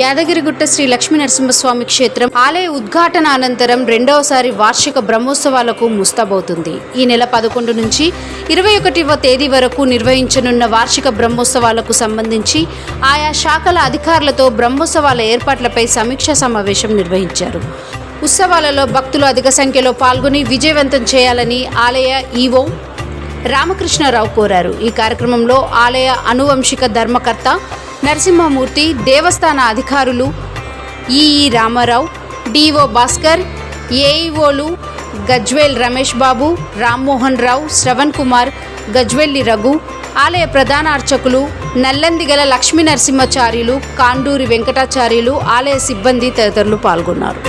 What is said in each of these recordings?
యాదగిరిగుట్ట శ్రీ లక్ష్మీ నరసింహస్వామి క్షేత్రం ఆలయ ఉద్ఘాటన అనంతరం రెండవసారి వార్షిక బ్రహ్మోత్సవాలకు ముస్తాబవుతుంది. ఈ నెల పదకొండు నుంచి ఇరవై ఒకటివ తేదీ వరకు నిర్వహించనున్న వార్షిక బ్రహ్మోత్సవాలకు సంబంధించి ఆయా శాఖల అధికారులతో బ్రహ్మోత్సవాల ఏర్పాట్లపై సమీక్షా సమావేశం నిర్వహించారు. ఉత్సవాలలో భక్తులు అధిక సంఖ్యలో పాల్గొని విజయవంతం చేయాలని ఆలయ ఈవో రామకృష్ణారావు కోరారు. ఈ కార్యక్రమంలో ఆలయ అనువంశిక ధర్మకర్త నరసింహమూర్తి దేవస్థాన అధికారులు ఈఈ రామారావు డిఓ భాస్కర్ ఏఈఓలు గజ్వేల్ రమేష్ బాబు రామ్మోహన్ రావు శ్రవణ్ కుమార్ గజ్వెల్లి రఘు ఆలయ ప్రధాన అర్చకులు నల్లందిగల లక్ష్మీ నరసింహాచార్యులు కాండూరి వెంకటాచార్యులు ఆలయ సిబ్బంది తదితరులు పాల్గొన్నారు.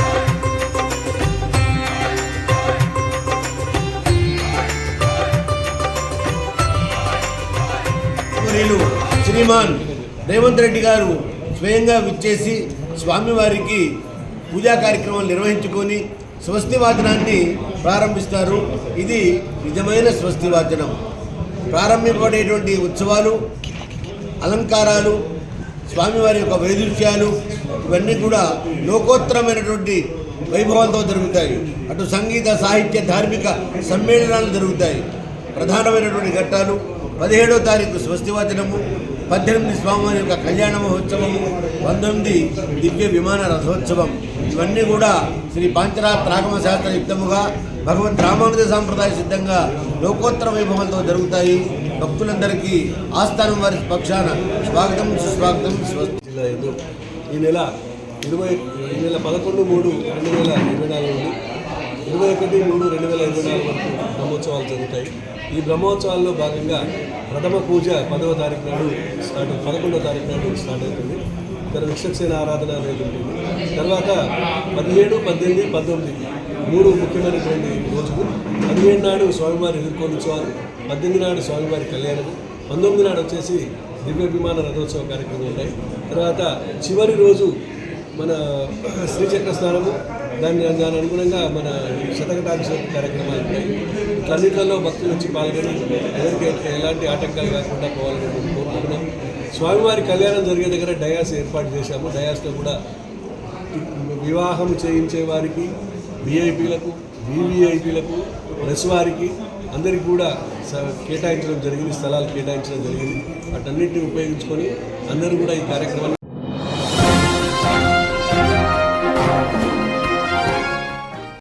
శ్రీమాన్ రేవంత్ రెడ్డి గారు స్వయంగా విచ్చేసి స్వామివారికి పూజా కార్యక్రమాలు నిర్వహించుకొని స్వస్తి వాచనాన్ని ప్రారంభిస్తారు. ఇది నిజమైన స్వస్తి వాచనం. ప్రారంభింపబడేటువంటి ఉత్సవాలు అలంకారాలు స్వామివారి యొక్క వైదృశ్యాలు ఇవన్నీ కూడా లోకోత్తరమైనటువంటి వైభవంతో జరుగుతాయి. అటు సంగీత సాహిత్య ధార్మిక సమ్మేళనాలు జరుగుతాయి. ప్రధానమైనటువంటి ఘట్టాలు పదిహేడో తారీఖు స్వస్తివాచనము పద్దెనిమిది స్వామివారి యొక్క కళ్యాణ మహోత్సవము పంతొమ్మిది దివ్య విమాన రథోత్సవం. ఇవన్నీ కూడా శ్రీ పాంచరాత్ ఆగమ శాస్త్ర యుక్తముగా రామానుజ సాంప్రదాయ సిద్ధంగా లోకోత్తర వైభవంతో జరుగుతాయి. భక్తులందరికీ ఆస్థానం వారి పక్షాన స్వాగతం సుస్వాగతం స్వస్తి. జిల్లా ఈ నెల ఇరవై ఈ నెల పదకొండు మూడు రెండు వేల ఇరవై నాలుగు ఇరవై ఒకటి మూడు రెండు వేల ఇరవై నాలుగు వరకు బ్రహ్మోత్సవాలు జరుగుతాయి. ఈ బ్రహ్మోత్సవాల్లో భాగంగా ప్రథమ పూజ పదవ తారీఖు నాడు స్టార్ట్ పదకొండవ తారీఖు నాడు స్టార్ట్ అవుతుంది. ఇక్కడ విక్షసేన ఆరాధన అనేది ఉంటుంది. తర్వాత పదిహేడు పద్దెనిమిది పంతొమ్మిది మూడు ముఖ్యమైనటువంటి రోజులు. పదిహేడు నాడు స్వామివారి ఎదుర్కొని పద్దెనిమిది నాడు స్వామివారి కళ్యాణం పంతొమ్మిది నాడు వచ్చేసి దివ్య విమాన రథోత్సవ కార్యక్రమం ఉంటాయి తర్వాత చివరి రోజు మన శ్రీచక్ర స్నానము దాని దాని అనుగుణంగా మన శతకటాభిషేక కార్యక్రమాలు ఉంటాయి ఇట్లన్నింటిలో భక్తులు వచ్చి పాల్గొని ఎవరికి ఎలాంటి ఆటంకాలు కాకుండా పోవాలని కోరుకుంటున్నాం. స్వామివారి కళ్యాణం జరిగే దగ్గర డయాస్ ఏర్పాటు చేశాము. డయాస్లో కూడా వివాహం చేయించే వారికి విఐపీలకు వివిఐపీలకు ప్లస్ వారికి అందరికీ కూడా స- కేటాయించడం జరిగింది స్థలాలు కేటాయించడం జరిగింది. వాటన్నిటిని ఉపయోగించుకొని అందరూ కూడా ఈ కార్యక్రమాన్ని